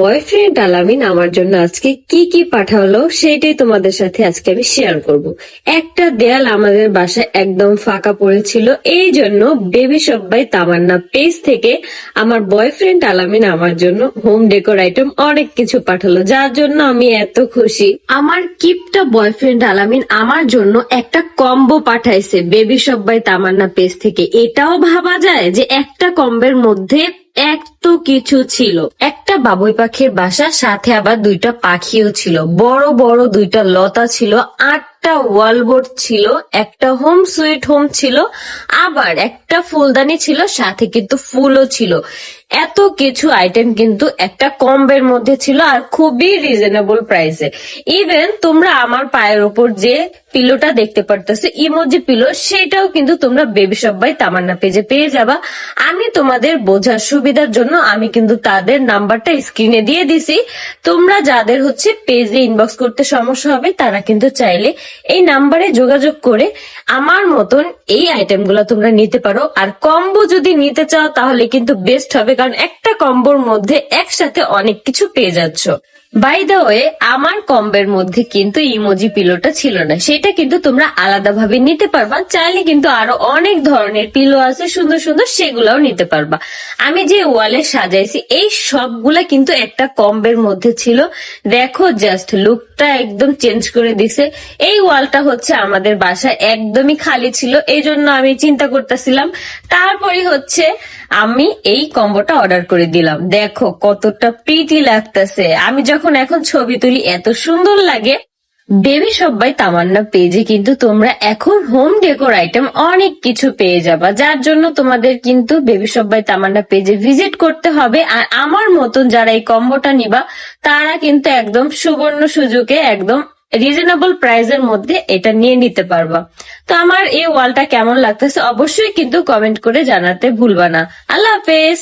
Boyfriend আলামিন আমার জন্য আজকে কি কি পাঠালো সেটাই তোমাদের সাথে আজকে আমি শেয়ার করব। একটা দেয়াল আমাদের বাসায় একদম ফাঁকা পড়েছিল, এই জন্য বেবি সব্বাই তামান্না পেজ থেকে আমার বয়ফ্রেন্ড আলামিন আমার জন্য হোম ডেকোর আইটেম অনেক কিছু পাঠালো, যার জন্য আমি এত খুশি। আমার কিপটা বয়ফ্রেন্ড আলামিন আমার জন্য একটা কম্বো পাঠাইছে বেবি সব্বাই তামান্না পেজ থেকে। এটাও ভাবা যায় যে একটা কম্বের মধ্যে এত কিছু ছিল। একটা বাবুই পাখির বাসা সাথে আবার দুইটা পাখিও ছিল। বড় বড় দুইটা লতা ছিল আটটা ওয়ালবোর্ড ছিল, একটা হোম সুইট হোম ছিল, আবার একটা ফুলদানি ছিল, সাথে কিন্তু ফুলও ছিল। এত কিছু আইটেম কিন্তু একটা কম্বের মধ্যে ছিল আর খুবই রিজনেবল প্রাইসে ইভেন তোমরা আমার পায়ের উপর যে পিলোটা দেখতে পারতেছো ইমোজি পিলো সেটাও কিন্তু তোমরা বেবি সবাই তামান্না পেজে পেয়ে যাবা। আমি তোমাদের বোঝার সুবিধার জন্য আমি কিন্তু তাদের নাম্বারটা স্ক্রিনে দিয়ে দিছি। তোমরা যাদের হচ্ছে পেজে ইনবক্স করতে সমস্যা হবে, তারা কিন্তু চাইলে এই নাম্বারে যোগাযোগ করে আমার মতন এই আইটেম আইটেমগুলো তোমরা নিতে পারো। আর কম্বো যদি নিতে চাও তাহলে কিন্তু বেস্ট হবে, কারণ একটা কম্বোর মধ্যে একসাথে অনেক কিছু পেয়ে যাচ্ছ। বাই দ্য ওয়ে আমার কম্বের মধ্যে কিন্তু ইমোজি পিলোটা ছিল না। সেটা কিন্তু তোমরা আলাদাভাবে নিতে পারবা। চাইলে কিন্তু আরও অনেক ধরনের পিলো আছে, সুন্দর সুন্দর, সেগুলাও নিতে পারবা। আমি যে ওয়ালে সাজাইছি, এই সবগুলা কিন্তু একটা কম্বের মধ্যে ছিল। দেখো জাস্ট লুকটা একদম চেঞ্জ করে দিছে। এই ওয়ালটা হচ্ছে আমাদের বাসায় একদমই খালি ছিল। এই জন্য আমি চিন্তা করতেছিলাম, তারপরে হচ্ছে আমি এই কম্বোটা অর্ডার করে দিলাম। দেখো, কতটা প্রিটি লাগতেছে। আমি যখন এখন ছবি তুলি, এত সুন্দর লাগে। বেবি সবাই তামান্না পেজে কিন্তু তোমরা এখন হোম ডেকোর আইটেম অনেক কিছু পেয়ে যাবা, যার জন্য তোমাদের কিন্তু বেবি সবাই তামান্না পেজে ভিজিট করতে হবে। আর আমার মতন যারা এই কম্বোটা নিবা, তারা কিন্তু একদম সুবর্ণ সুযোগে, একদম রিজনেবল প্রাইসের মধ্যে এটা নিয়ে নিতে পারবা। তো আমার এই ওয়ালটা কেমন লাগতেছে অবশ্যই কিন্তু কমেন্ট করে জানাতে ভুলবা না। আল্লাহ হাফেজ!